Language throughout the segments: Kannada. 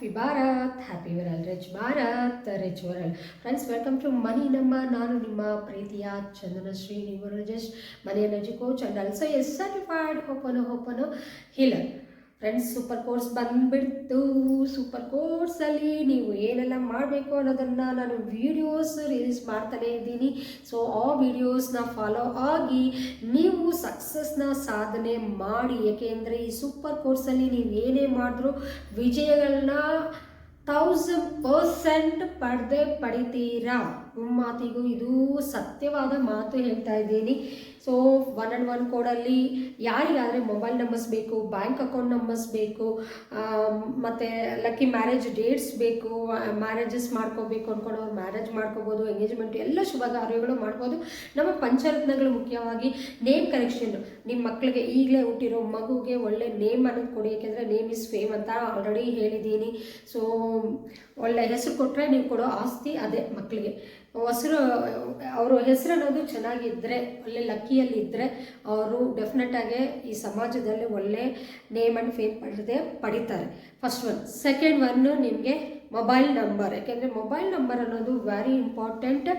happy Bharat happy world rich Bharat rich world friends welcome to money ನಮ್ಮ ನಾನು ನಿಮ್ಮ ಪ್ರೀತಿಯ Chandanashree numerologist money energy coach and also as certified ho'oponopono healer friends super course ಬಂದ್ಬಿಡ್ತು. ಸೂಪರ್ ಕೋರ್ಸಲ್ಲಿ ನೀವು ಏನೆಲ್ಲ ಮಾಡಬೇಕು ಅನ್ನೋದನ್ನು ನಾನು ವೀಡಿಯೋಸ್ ರಿಲೀಸ್ ಮಾಡ್ತಾನೆ ಇದ್ದೀನಿ. ಸೊ ಆ ವೀಡಿಯೋಸ್ನ ಫಾಲೋ ಆಗಿ ನೀವು ಸಕ್ಸಸ್ನ ಸಾಧನೆ ಮಾಡಿ. ಏಕೆಂದರೆ ಈ ಸೂಪರ್ ಕೋರ್ಸಲ್ಲಿ ನೀವು ಏನೇ ಮಾಡಿದ್ರೂ ವಿಜಯಗಳನ್ನ ಥೌಸಂಡ್ ಪರ್ಸೆಂಟ್ ಪಡೆದೇ ಪಡಿತೀರಾ? ಮಾತಿಗೂ ಇದು ಸತ್ಯವಾದ ಮಾತು ಹೇಳ್ತಾ ಇದ್ದೀನಿ. ಸೊ ಒನ್ ಆ್ಯಂಡ್ ಒನ್ ಕೋಡಲ್ಲಿ ಯಾರಿಗಾದರೆ ಮೊಬೈಲ್ ನಂಬರ್ಸ್ ಬೇಕು ಬ್ಯಾಂಕ್ ಅಕೌಂಟ್ ನಂಬರ್ಸ್ ಬೇಕು ಮತ್ತು ಲಕ್ಕಿ ಮ್ಯಾರೇಜ್ ಡೇಟ್ಸ್ ಬೇಕು ಮ್ಯಾರೇಜಸ್ ಮಾಡ್ಕೋಬೇಕು ಅಂದ್ಕೊಂಡು ಅವ್ರು ಮ್ಯಾರೇಜ್ ಮಾಡ್ಕೋಬೋದು ಎಂಗೇಜ್ಮೆಂಟ್ ಎಲ್ಲ ಶುಭ ಕಾರ್ಯಗಳು ಮಾಡ್ಬೋದು. ನಮ್ಮ ಪಂಚರತ್ನಗಳು ಮುಖ್ಯವಾಗಿ ನೇಮ್ ಕರೆಕ್ಷನ್ ನಿಮ್ಮ ಮಕ್ಕಳಿಗೆ ಈಗಲೇ ಹುಟ್ಟಿರೋ ಮಗುಗೆ ಒಳ್ಳೆ ನೇಮ್ ಅನ್ನೋದು ಕೊಡಿ, ಯಾಕೆಂದರೆ ನೇಮ್ ಇಸ್ ಫೇಮ್ ಅಂತ ಆಲ್ರೆಡಿ ಹೇಳಿದ್ದೀನಿ. ಸೊ ಒಳ್ಳೆ ಹೆಸರು ಕೊಟ್ಟರೆ ನೀವು ಕೊಡೋ ಆಸ್ತಿ ಅದೇ ಮಕ್ಕಳಿಗೆ ಹೆಸರು, ಅವರು ಹೆಸರು ಅನ್ನೋದು ಚೆನ್ನಾಗಿದ್ದರೆ ಒಳ್ಳೆ ಲಕ್ಕಿಯಲ್ಲಿ ಇದ್ದರೆ ಅವರು ಡೆಫಿನೆಟಾಗಿ ಈ ಸಮಾಜದಲ್ಲಿ ಒಳ್ಳೆ ನೇಮ್ ಆ್ಯಂಡ್ ಫೇಮ್ ಪಡೆದೇ ಪಡಿತಾರೆ. ಫಸ್ಟ್ ಒನ್ ಸೆಕೆಂಡ್ ಒನ್ನು ನಿಮಗೆ ಮೊಬೈಲ್ ನಂಬರ್ ಯಾಕೆಂದರೆ ಮೊಬೈಲ್ ನಂಬರ್ ಅನ್ನೋದು ವೆರಿ ಇಂಪಾರ್ಟೆಂಟ್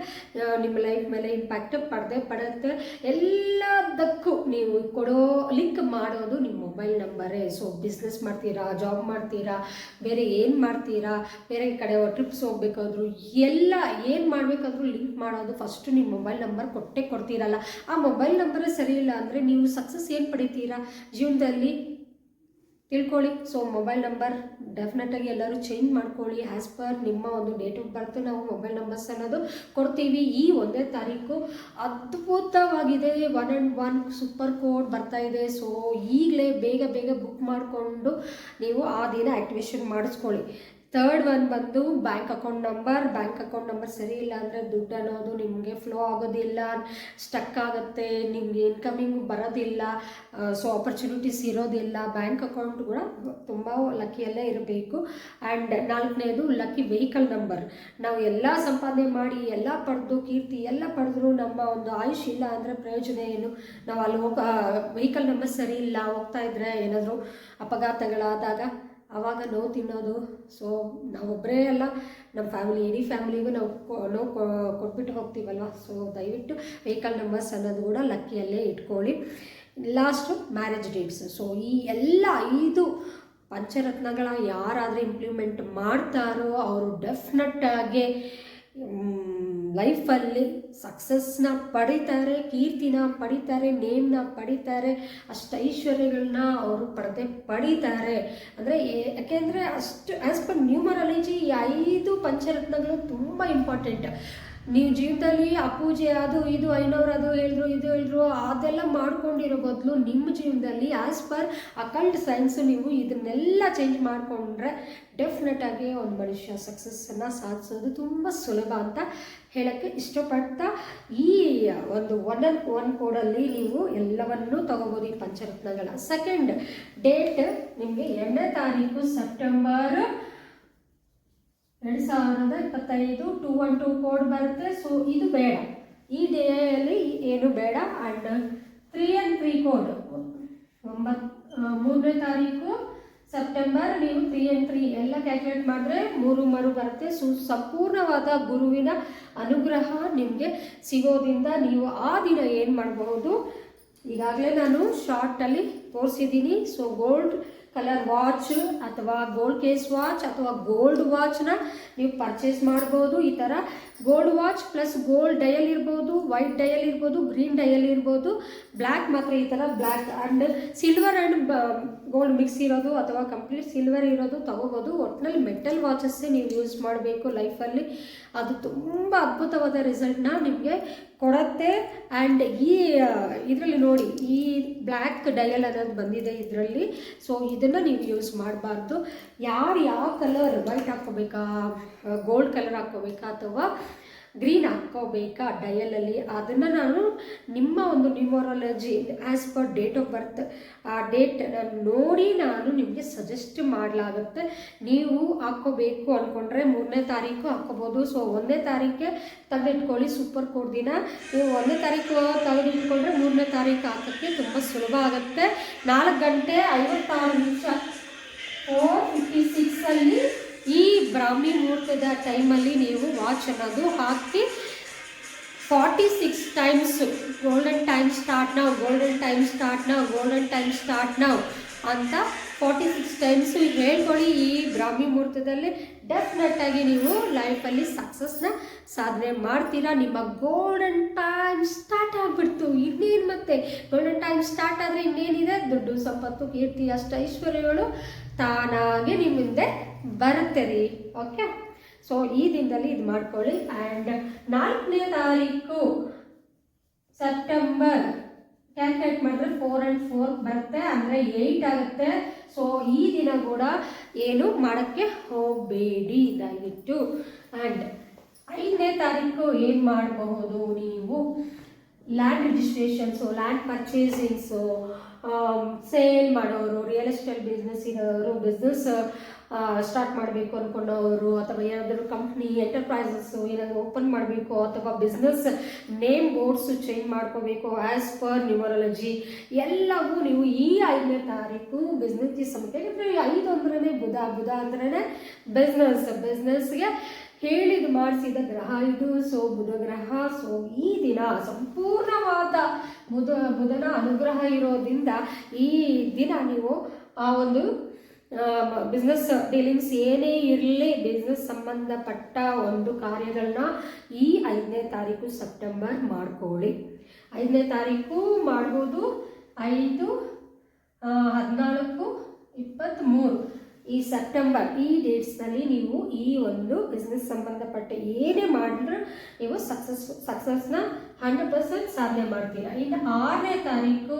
ನಿಮ್ಮ ಲೈಫ್ ಮೇಲೆ ಇಂಪ್ಯಾಕ್ಟ್ ಪಡೆದೇ, ಪಡುತ್ತೆ. ಎಲ್ಲದಕ್ಕೂ ನೀವು ಕೊಡೋ ಲಿಂಕ್ ಮಾಡೋದು ನಿಮ್ಮ ಮೊಬೈಲ್ ನಂಬರೇ ಸೊ ಬಿಸ್ನೆಸ್ ಮಾಡ್ತೀರಾ ಜಾಬ್ ಮಾಡ್ತೀರಾ, ಬೇರೆ ಏನು ಮಾಡ್ತೀರಾ, ಬೇರೆ ಕಡೆ ಟ್ರಿಪ್ಸ್ ಹೋಗ್ಬೇಕಾದ್ರು, ಎಲ್ಲ ಏನು ಮಾಡಬೇಕಾದ್ರೂ ಲಿಂಕ್ ಮಾಡೋದು ಫಸ್ಟು ನಿಮ್ಮ ಮೊಬೈಲ್ ನಂಬರ್ ಕೊಟ್ಟೆ ಕೊಡ್ತೀರಲ್ಲ. ಆ ಮೊಬೈಲ್ ನಂಬರೇ ಸರಿ ಇಲ್ಲ ಅಂದರೆ ನೀವು ಸಕ್ಸಸ್ ಏನು ಪಡಿತೀರಾ? ಜೀವನದಲ್ಲಿ ತಿಳ್ಕೊಳ್ಳಿ. ಸೊ ಮೊಬೈಲ್ ನಂಬರ್ ಡೆಫಿನೆಟಾಗಿ ಎಲ್ಲರೂ ಚೇಂಜ್ ಮಾಡ್ಕೊಳ್ಳಿ. ಆ್ಯಸ್ ಪರ್ ನಿಮ್ಮ ಒಂದು ಡೇಟ್ ಆಫ್ ಬರ್ತ್ ನಾವು ಮೊಬೈಲ್ ನಂಬರ್ಸ್ ಅನ್ನೋದು ಕೊಡ್ತೀವಿ. ಈ ಒಂದೇ ತಾರೀಕು ಅದ್ಭುತವಾಗಿದೆ. One and one super code ಬರ್ತಾ ಇದೆ. ಸೊ ಈಗಲೇ ಬೇಗ ಬೇಗ ಬುಕ್ ಮಾಡಿಕೊಂಡು ನೀವು ಆ ದಿನ ಆ್ಯಕ್ಟಿವೇಶನ್ ಮಾಡಿಸ್ಕೊಳ್ಳಿ. ತರ್ಡ್ ಒನ್ ಬಂದು bank account number bank account number ಸರಿ ಇಲ್ಲ ಅಂದರೆ ದುಡ್ಡು ಅನ್ನೋದು ನಿಮಗೆ ಫ್ಲೋ ಆಗೋದಿಲ್ಲ ಸ್ಟಕ್ ಆಗುತ್ತೆ, ನಿಮಗೆ ಇನ್ಕಮಿಂಗ್ ಬರೋದಿಲ್ಲ ಸೊ ಆಪರ್ಚುನಿಟೀಸ್ ಇರೋದಿಲ್ಲ. ಬ್ಯಾಂಕ್ ಅಕೌಂಟ್ ಕೂಡ ತುಂಬ ಲಕ್ಕಿಯಲ್ಲೇ ಇರಬೇಕು. ಆ್ಯಂಡ್ ನಾಲ್ಕನೇದು ಲಕ್ಕಿ ವೆಹಿಕಲ್ ನಂಬರ್ ನಾವು ಎಲ್ಲ ಸಂಪಾದನೆ ಮಾಡಿ, ಎಲ್ಲ ಪಡೆದು, ಕೀರ್ತಿ ಎಲ್ಲ ಪಡೆದ್ರು ನಮ್ಮ ಒಂದು ಆಯುಷ್ ಇಲ್ಲ ಅಂದರೆ ಪ್ರಯೋಜನ ಏನು? ನಾವು ಅಲ್ಲಿ ಹೋಗ ವೆಹಿಕಲ್ ನಂಬರ್ ಸರಿ ಇಲ್ಲ, ಹೋಗ್ತಾ ಇದ್ರೆ ಏನಾದರೂ ಅಪಘಾತಗಳಾದಾಗ ಆವಾಗ ನೋವು ತಿನ್ನೋದು. ಸೊ ನಾವೊಬ್ಬರೇ ಅಲ್ಲ ನಮ್ಮ ಫ್ಯಾಮಿಲಿ ಇಡೀ ಫ್ಯಾಮಿಲಿಗೂ ನಾವು ನೋವು ಕೊಟ್ಬಿಟ್ಟು ಹೋಗ್ತೀವಲ್ವ? ಸೊ ದಯವಿಟ್ಟು ವೆಹಿಕಲ್ ನಂಬರ್ಸ್ ಅನ್ನೋದು ಕೂಡ ಲಕ್ಕಿಯಲ್ಲೇ ಇಟ್ಕೊಳ್ಳಿ. ಲಾಸ್ಟು ಮ್ಯಾರೇಜ್ ಡೇಟ್ಸ್ ಸೊ ಈ ಎಲ್ಲ ಐದು ಪಂಚರತ್ನಗಳ ಯಾರಾದರೂ ಇಂಪ್ಲಿಮೆಂಟ್ ಮಾಡ್ತಾರೋ, ಅವರು ಡೆಫಿನೆಟ್ಟಾಗಿ ಲೈಫಲ್ಲಿ ಸಕ್ಸಸ್ನ ಪಡಿತಾರೆ, ಕೀರ್ತಿನ ಪಡಿತಾರೆ, ನೇಮ್ನ ಪಡಿತಾರೆ, ಅಷ್ಟು ಐಶ್ವರ್ಯಗಳನ್ನ ಅವರು ಪಡೆದೇ ಪಡಿತಾರೆ. ಅಂದರೆ ಯಾಕೆಂದರೆ ಅಷ್ಟು ಆ್ಯಸ್ ಪರ್ ನ್ಯೂಮರಾಲಜಿ ಈ ಐದು ಪಂಚರತ್ನಗಳು ತುಂಬ ಇಂಪಾರ್ಟೆಂಟ್ ನೀವು ಜೀವನದಲ್ಲಿ ಆ ಪೂಜೆ ಅದು ಇದು ಐನವ್ರು ಅದು ಹೇಳಿದ್ರು, ಇದು ಹೇಳಿದ್ರು, ಅದೆಲ್ಲ ಮಾಡ್ಕೊಂಡಿರೋ ಬದಲು ನಿಮ್ಮ ಜೀವನದಲ್ಲಿ ಆ್ಯಸ್ ಪರ್ ಅಕಲ್ಟ್ ಸೈನ್ಸು ನೀವು ಇದನ್ನೆಲ್ಲ ಚೇಂಜ್ ಮಾಡಿಕೊಂಡ್ರೆ ಡೆಫಿನೆಟಾಗಿ ಒಂದು ಮನುಷ್ಯ ಸಕ್ಸಸ್ಸನ್ನು ಸಾಧಿಸೋದು ತುಂಬ ಸುಲಭ ಅಂತ ಹೇಳೋಕ್ಕೆ ಇಷ್ಟಪಡ್ತಾ ಈ ಒಂದು ಒನ್ ಅಂಡ್ ಒನ್ ಕೋಡಲ್ಲಿ ನೀವು ಎಲ್ಲವನ್ನೂ ತಗೋಬೋದು ಈ ಪಂಚರತ್ನಗಳ. ಸೆಕೆಂಡ್ ಡೇಟ್ ನಿಮಗೆ ಎರಡನೇ ತಾರೀಕು ಸೆಪ್ಟೆಂಬರ್ ಎರಡು ಸಾವಿರದ ಇಪ್ಪತ್ತೈದು ಟೂ ಒನ್ ಟೂ ಕೋಡ್ ಬರುತ್ತೆ. ಸೊ ಇದು ಬೇಡ. ಈ ಡೇಯಲ್ಲಿ ಏನು ಬೇಡ? And three and three code ಒಂಬತ್ತು ಮೂರನೇ ತಾರೀಕು ಸೆಪ್ಟೆಂಬರ್ ನೀವು ತ್ರೀ ಆ್ಯಂಡ್ ತ್ರೀ ಎಲ್ಲ ಕ್ಯಾಲ್ಕುಲೇಟ್ ಮಾಡಿದ್ರೆ ಮೂರು ಮರು ಬರುತ್ತೆ. ಸೊ ಸಂಪೂರ್ಣವಾದ ಗುರುವಿನ ಅನುಗ್ರಹ ನಿಮಗೆ ಸಿಗೋದ್ರಿಂದ ನೀವು ಆ ದಿನ ಏನು ಮಾಡಬಹುದು? ಈಗಾಗಲೇ ನಾನು ಶಾರ್ಟಲ್ಲಿ ತೋರಿಸಿದ್ದೀನಿ. ಸೊ ಗೋಲ್ಡ್ ಕಲರ್ ವಾಚ್ ಅಥವಾ ಗೋಲ್ಡ್ ಕೇಸ್ ವಾಚ್ ಅಥವಾ ಗೋಲ್ಡ್ ವಾಚ್ನ ನೀವು ಪರ್ಚೇಸ್ ಮಾಡ್ಬೋದು. ಈ ಥರ gold watch plus gold dial ಇರ್ಬೋದು ವೈಟ್ ಡಯಲ್ ಇರ್ಬೋದು ಗ್ರೀನ್ ಡಯಲ್ ಇರ್ಬೋದು. ಬ್ಲ್ಯಾಕ್ ಮಾತ್ರ ಈ ಥರ black and silver and gold mix ಇರೋದು ಅಥವಾ ಕಂಪ್ಲೀಟ್ ಸಿಲ್ವರ್ ಇರೋದು ತಗೋಬೋದು. ಒಟ್ಟಿನಲ್ಲಿ ಮೆಟಲ್ ವಾಚಸ್ಸೇ ನೀವು ಯೂಸ್ ಮಾಡಬೇಕು ಲೈಫಲ್ಲಿ ಅದು ತುಂಬ ಅದ್ಭುತವಾದ ರಿಸಲ್ಟ್ನ ನಿಮಗೆ ಕೊಡುತ್ತೆ. ಆ್ಯಂಡ್ ಈ ಇದರಲ್ಲಿ ನೋಡಿ, ಈ ಬ್ಲ್ಯಾಕ್ ಡಯಲ್ ಅನ್ನೋದು ಬಂದಿದೆ ಇದರಲ್ಲಿ. ಸೊ ಇದನ್ನು ನೀವು ಯೂಸ್ ಮಾಡಬಾರ್ದು. ಯಾರು ಯಾವ ಕಲರ್ ವೈಟ್ ಹಾಕ್ಕೋಬೇಕಾ ಗೋಲ್ಡ್ ಕಲರ್ ಹಾಕ್ಕೋಬೇಕಾ ಅಥವಾ ಗ್ರೀನ್ ಹಾಕ್ಕೋಬೇಕಾ ಡಯಲಲ್ಲಿ? ಅದನ್ನು ನಾನು ನಿಮ್ಮ ಒಂದು numerology as per date of birth ಆ ಡೇಟ್ ನೋಡಿ ನಾನು ನಿಮಗೆ ಸಜೆಸ್ಟ್ ಮಾಡಲಾಗುತ್ತೆ. ನೀವು ಹಾಕ್ಕೋಬೇಕು ಅಂದ್ಕೊಂಡ್ರೆ ಮೂರನೇ ತಾರೀಕು ಹಾಕ್ಕೋಬೋದು ಸೊ ಒಂದನೇ ತಾರೀಕೆ ತೆಗೆದಿಟ್ಕೊಳ್ಳಿ ಸೂಪರ್ ಕೋಡ್ ದಿನ. ನೀವು ಒಂದನೇ ತಾರೀಕು ತೆಗೆದಿಟ್ಕೊಂಡ್ರೆ ಮೂರನೇ ತಾರೀಕು ಹಾಕೋಕ್ಕೆ ತುಂಬ ಸುಲಭ ಆಗುತ್ತೆ. ನಾಲ್ಕು ಗಂಟೆ ಐವತ್ತಾರು ನಿಮಿಷ ಫೋರ್ ಫಿಫ್ಟಿ ಸಿಕ್ಸಲ್ಲಿ ಬ್ರಾಹ್ಮಿ ಮುಹೂರ್ತದ ಟೈಮಲ್ಲಿ ನೀವು ವಾಚ್ ಅನ್ನೋದು ಹಾಕಿ forty six times golden time start ನಾವು ಗೋಲ್ಡನ್ ಟೈಮ್ ಸ್ಟಾರ್ಟ್ ನಾವು ಗೋಲ್ಡನ್ ಟೈಮ್ ಸ್ಟಾರ್ಟ್ ನಾವು ಅಂತ ಫಾರ್ಟಿ ಸಿಕ್ಸ್ ಟೈಮ್ಸು ಹೇಳ್ಕೊಳ್ಳಿ ಈ ಬ್ರಾಹ್ಮಿ ಮುಹೂರ್ತದಲ್ಲಿ ಡೆಫಿನೆಟ್ಟಾಗಿ ನೀವು ಲೈಫಲ್ಲಿ ಸಕ್ಸಸ್ನ ಸಾಧನೆ ಮಾಡ್ತೀರಾ. ನಿಮ್ಮ ಗೋಲ್ಡನ್ ಟೈಮ್ ಸ್ಟಾರ್ಟ್ ಆಗಿಬಿಡ್ತು. ಇನ್ನೇನು ಮತ್ತೆ? ಗೋಲ್ಡನ್ ಟೈಮ್ ಸ್ಟಾರ್ಟ್ ಆದರೆ ಇನ್ನೇನಿದೆ? ದುಡ್ಡು, ಸಂಪತ್ತು, ಕೀರ್ತಿ, ಅಷ್ಟ, ಐಶ್ವರ್ಯಗಳು ತಾನಾಗೆ ನಿಮ್ಮ ಹಿಂದೆ ಬರುತ್ತೆ ರೀ. ಓಕೆ ಸೊ ಈ ದಿನದಲ್ಲಿ ಇದು ಮಾಡ್ಕೊಳ್ಳಿ. ಆ್ಯಂಡ್ ನಾಲ್ಕನೇ ತಾರೀಕು ಸೆಪ್ಟೆಂಬರ್ ಕ್ಯಾಲ್ಕುಲೇಟ್ ಮಾಡಿದ್ರೆ ಫೋರ್ ಆ್ಯಂಡ್ ಫೋರ್ ಬರುತ್ತೆ. ಅಂದರೆ ಏಯ್ಟ್ ಆಗುತ್ತೆ. ಸೊ ಈ ದಿನ ಕೂಡ ಏನು ಮಾಡೋಕ್ಕೆ ಹೋಗಬೇಡಿ ದಯವಿಟ್ಟು. ಆ್ಯಂಡ್ ಐದನೇ ತಾರೀಕು ಏನು ಮಾಡಬಹುದು ನೀವು? Land registrations land purchasings sale ಮಾಡೋರು ರಿಯಲ್ ಎಸ್ಟೇಟ್ ಬಿಸ್ನೆಸ್ ಇರೋರು ಬಿಸ್ನೆಸ್ ಸ್ಟಾರ್ಟ್ ಮಾಡಬೇಕು ಅಂದ್ಕೊಂಡವರು ಅಥವಾ ಏನಾದರೂ ಕಂಪ್ನಿ ಎಂಟರ್ಪ್ರೈಸಸ್ಸು ಏನಾದರೂ ಓಪನ್ ಮಾಡಬೇಕು ಅಥವಾ ಬಿಸ್ನೆಸ್ ನೇಮ್ ಬೋರ್ಡ್ಸು ಚೇಂಜ್ ಮಾಡ್ಕೋಬೇಕು ಆ್ಯಸ್ ಪರ್ ನ್ಯೂಮರಾಲಜಿ ಎಲ್ಲವೂ ನೀವು ಈ ಐದನೇ ತಾರೀಕು ಯಾಕಂದರೆ ಈ ಐದು ಅಂದ್ರೆ ಬುಧ ಬುಧ ಅಂದ್ರೇ ಬಿಸ್ನೆಸ್ ಬಿಸ್ನೆಸ್ಗೆ ಹೇಳಿದ ಮಾಡಿಸಿದ ಗ್ರಹ ಇದು. ಸೊ ಬುಧ ಗ್ರಹ. ಸೊ ಈ ದಿನ ಸಂಪೂರ್ಣವಾದ ಬುಧ ಬುಧನ ಅನುಗ್ರಹ ಇರೋದ್ರಿಂದ ಈ ದಿನ ನೀವು ಆ ಒಂದು ಬಿಸ್ನೆಸ್ ಡೀಲಿಂಗ್ಸ್ ಏನೇ ಇರಲಿ ಬಿಸ್ನೆಸ್ ಸಂಬಂಧಪಟ್ಟ ಒಂದು ಕಾರ್ಯಗಳನ್ನ ಈ ಐದನೇ ತಾರೀಕು ಸೆಪ್ಟೆಂಬರ್ ಮಾಡ್ಕೊಳ್ಳಿ. ಐದನೇ ತಾರೀಕು ಮಾಡ್ಬೋದು ಐದು ಹದಿನಾಲ್ಕು, ಇಪ್ಪತ್ತ್ಮೂರು. ಈ ಸೆಪ್ಟೆಂಬರ್, ಈ ಡೇಟ್ಸ್ನಲ್ಲಿ ನೀವು ಈ ಒಂದು ಬಿಸ್ನೆಸ್ ಸಂಬಂಧಪಟ್ಟ ಏನೇ ಮಾಡಿದ್ರೂ ನೀವು ಸಕ್ಸಸ್ ಸಕ್ಸಸ್ನ ಹಂಡ್ರೆಡ್ ಪರ್ಸೆಂಟ್ ಸಾಧನೆ ಮಾಡ್ತೀರಾ. ಇನ್ನು ಆರನೇ ತಾರೀಕು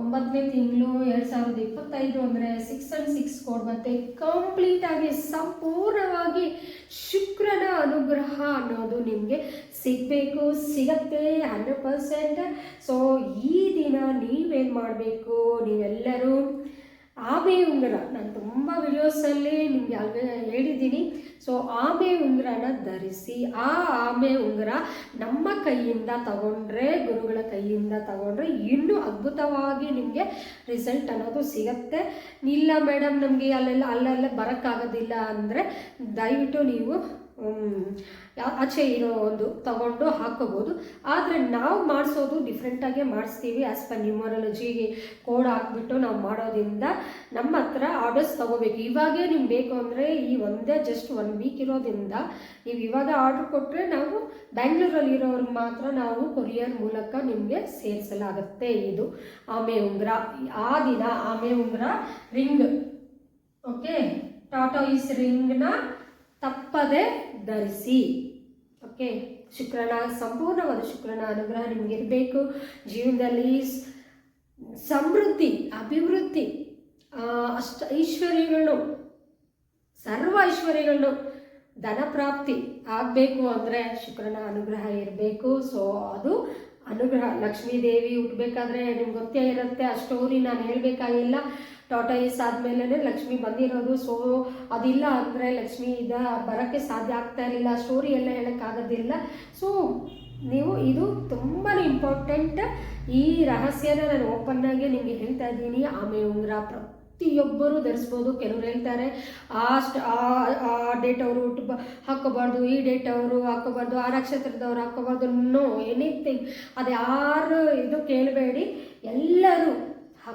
ಒಂಬತ್ತನೇ ತಿಂಗಳು ಎರಡು ಸಾವಿರದ ಇಪ್ಪತ್ತೈದು ಅಂದರೆ ಸಿಕ್ಸ್ ಆ್ಯಂಡ್ ಸಿಕ್ಸ್ ಕೋಡ್ ಮತ್ತು ಕಂಪ್ಲೀಟಾಗಿ ಸಂಪೂರ್ಣವಾಗಿ ಶುಕ್ರನ ಅನುಗ್ರಹ ಅನ್ನೋದು ನಿಮಗೆ ಸಿಗಬೇಕು, ಸಿಗತ್ತೆ ಹಂಡ್ರೆಡ್ ಪರ್ಸೆಂಟ್ ಸೊ ಈ ದಿನ ನೀವೇನು ಮಾಡಬೇಕು? ನೀವೆಲ್ಲರೂ ಆಮೆ ಉಂಗುರ. ನಾನು ತುಂಬ ವಿಡಿಯೋಸಲ್ಲಿ ನಿಮಗೆ ಅಲ್ವೇ ಹೇಳಿದ್ದೀನಿ. ಸೊ ಆಮೆ ಉಂಗುರನ ಧರಿಸಿ, ಆ ಆಮೆ ಉಂಗುರ ನಮ್ಮ ಕೈಯಿಂದ ತಗೊಂಡ್ರೆ, ಗುರುಗಳ ಕೈಯಿಂದ ತಗೊಂಡ್ರೆ ಇನ್ನೂ ಅದ್ಭುತವಾಗಿ ನಿಮಗೆ ರಿಸಲ್ಟ್ ಅನ್ನೋದು ಸಿಗತ್ತೆ. ಇಲ್ಲ ಮೇಡಮ್ ನಮಗೆ ಅಲ್ಲೆಲ್ಲ ಅಲ್ಲೆಲ್ಲ ಬರೋಕ್ಕಾಗೋದಿಲ್ಲ ಅಂದರೆ ದಯವಿಟ್ಟು ನೀವು ಆಚೆ ಇರೋ ಒಂದು ತಗೊಂಡು ಹಾಕೋಬೋದು ಆದರೆ ನಾವು ಮಾಡಿಸೋದು ಡಿಫ್ರೆಂಟಾಗೇ ಮಾಡಿಸ್ತೀವಿ ಆಸ್ ಪರ್ ನ್ಯೂಮರಾಲಜಿಗೆ ಕೋಡ್ ಹಾಕ್ಬಿಟ್ಟು ನಾವು ಮಾಡೋದ್ರಿಂದ ನಮ್ಮ ಹತ್ರ ಆರ್ಡರ್ಸ್ ತಗೋಬೇಕು. ಇವಾಗೇ ನಿಮ್ಗೆ ಬೇಕು ಅಂದರೆ ಈ ಒಂದೇ ಜಸ್ಟ್ ಒನ್ ವೀಕ್ ಇರೋದ್ರಿಂದ ನೀವು ಇವಾಗ ಆರ್ಡ್ರ್ ಕೊಟ್ಟರೆ ನಾವು ಬ್ಯಾಂಗ್ಳೂರಲ್ಲಿ ಇರೋರಿಗೆ ಮಾತ್ರ ನಾವು ಕೊರಿಯರ್ ಮೂಲಕ ನಿಮಗೆ ಸೇರಿಸಲಾಗುತ್ತೆ ಇದು. ಆಮೆ ಉಂಗುರ. ಆ ದಿನ ಆಮೆ ಉಂಗುರ ರಿಂಗ್ ಓಕೆ ಟಾಟಾ ಈಸ್ ರಿಂಗ್ನ ತಪ್ಪದೆ ಧರಿಸಿ. ಓಕೆ? ಶುಕ್ರನ, ಸಂಪೂರ್ಣವಾದ ಶುಕ್ರನ ಅನುಗ್ರಹ ನಿಮ್ಗೆ ಇರಬೇಕು. ಜೀವನದಲ್ಲಿ ಸಮೃದ್ಧಿ, ಅಭಿವೃದ್ಧಿ ಅಷ್ಟ ಐಶ್ವರ್ಯಗಳು, ಸರ್ವ ಐಶ್ವರ್ಯಗಳು ಧನ ಪ್ರಾಪ್ತಿ ಆಗಬೇಕು ಅಂದರೆ ಶುಕ್ರನ ಅನುಗ್ರಹ ಇರಬೇಕು. ಸೊ ಅದು ಅನುಗ್ರಹ. ಲಕ್ಷ್ಮೀ ದೇವಿ ಹುಟ್ಟಬೇಕಾದ್ರೆ ನಿಮ್ಗೆ ಗೊತ್ತೇ ಇರುತ್ತೆ. ಆ ಸ್ಟೋರಿ ನಾನು ಹೇಳಬೇಕಾಗಿಲ್ಲ. ಟಾಟಾಯಿಸ್ ಆದಮೇಲೆ ಲಕ್ಷ್ಮಿ ಬಂದಿರೋದು. ಸೊ ಅದಿಲ್ಲ ಅಂದರೆ ಲಕ್ಷ್ಮಿ ಇದ ಬರೋಕ್ಕೆ ಸಾಧ್ಯ ಆಗ್ತಾ ಇರಲಿಲ್ಲ. ಸ್ಟೋರಿ ಎಲ್ಲ ಹೇಳೋಕ್ಕಾಗೋದಿಲ್ಲ ಸೊ ನೀವು ಇದು ತುಂಬಾ ಇಂಪಾರ್ಟೆಂಟ್ ಈ ರಹಸ್ಯನ ನಾನು ಓಪನ್ ಆಗಿ ನಿಮಗೆ ಹೇಳ್ತಾ ಇದ್ದೀನಿ. ಆಮೆ ಉಂಗುರ ಪ್ರತಿಯೊಬ್ಬರು ಧರಿಸ್ಬೋದು. ಕೆಲವ್ರು ಹೇಳ್ತಾರೆ, ಆ ಸ್ಟ್- ಆ- ಡೇಟ್ ಅವರು ಹುಟ್ಟು ಹಾಕೋಬಾರ್ದು ಈ ಡೇಟ್ ಅವರು ಹಾಕೋಬಾರ್ದು ಆ ನಕ್ಷತ್ರದವ್ರು ಹಾಕೋಬಾರ್ದು ನೋ ಎನಿಥಿಂಗ್ ಅದು ಯಾರು ಇದು ಎಲ್ಲರೂ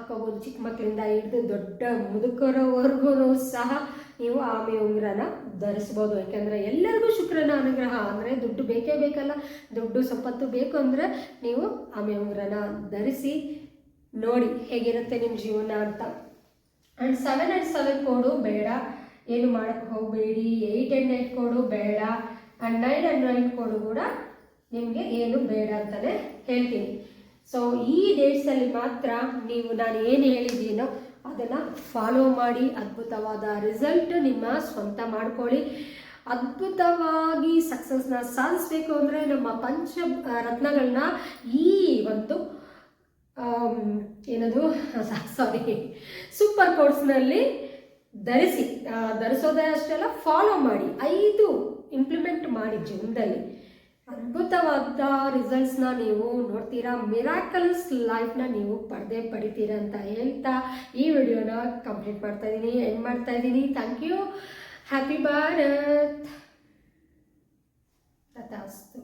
ಹಾಕೋಬೋದು ಚಿಕ್ಕ ಮಕ್ಕಳಿಂದ ಹಿಡಿದು ದೊಡ್ಡ ಮುದುಕರವರೆಗೂ ಸಹ ನೀವು ಆಮೆ ಉಂಗುರನ ಧರಿಸ್ಬೋದು. ಯಾಕೆಂದರೆ ಎಲ್ಲರಿಗೂ ಶುಕ್ರನ ಅನುಗ್ರಹ. ಅಂದರೆ ದುಡ್ಡು ಬೇಕೇ ಬೇಕಲ್ಲ, ದುಡ್ಡು ಸಂಪತ್ತು ಬೇಕು ಅಂದರೆ ನೀವು ಆಮೆ ಉಂಗುರನ ಧರಿಸಿ ನೋಡಿ ಹೇಗಿರುತ್ತೆ ನಿಮ್ಮ ಜೀವನ ಅಂತ. And seven and seven code, ಬೇಡ. ಏನು ಮಾಡೋಕ್ಕೆ ಹೋಗಬೇಡಿ. ಏಯ್ಟ್ ಆ್ಯಂಡ್ ನೈಟ್ ಕೋಡು, ಬೇಡ. And nine and nine code ಕೂಡ ನಿಮಗೆ ಏನು ಬೇಡ ಅಂತಲೇ ಹೇಳ್ತೀನಿ. ಸೊ ಈ ಡೇಟ್ಸಲ್ಲಿ ಮಾತ್ರ ನೀವು ನಾನು ಏನು ಹೇಳಿದ್ದೀನೋ ಅದನ್ನು ಫಾಲೋ ಮಾಡಿ, ಅದ್ಭುತವಾದ ರಿಸಲ್ಟ್ ನಿಮ್ಮ ಸ್ವಂತ ಮಾಡ್ಕೊಳ್ಳಿ. ಅದ್ಭುತವಾಗಿ ಸಕ್ಸಸ್ನ ಸಾಧಿಸ್ಬೇಕು ಅಂದರೆ ನಮ್ಮ ಪಂಚ ರತ್ನಗಳನ್ನ ಈ ಒಂದು ಏನದು? ಸಾರಿ ಸೂಪರ್ ಕೋರ್ಸ್ನಲ್ಲಿ ಧರಿಸಿ ಧರಿಸೋದೇ ಅಷ್ಟೆಲ್ಲ ಫಾಲೋ ಮಾಡಿ, ಐದು ಇಂಪ್ಲಿಮೆಂಟ್ ಮಾಡಿ ಜೀವನದಲ್ಲಿ. ಅದ್ಭುತವಾದ ರಿಸಲ್ಟ್ಸ್ನ ನೀವು ನೋಡ್ತೀರಾ? ಮಿರಾಕಲ್ಸ್ ಲೈಫ್ನ ನೀವು ಪಡೆದೇ ಪಡಿತೀರಾ ಅಂತ ಹೇಳ್ತಾ ಈ ವಿಡಿಯೋನ ಕಂಪ್ಲೀಟ್ ಮಾಡ್ತಾ ಇದ್ದೀನಿ ಎಂಡ್ ಮಾಡ್ತಾ ಇದ್ದೀನಿ ಥ್ಯಾಂಕ್ ಯು ಹ್ಯಾಪಿ ಭಾರತ್ ತಥಾಸ್ತು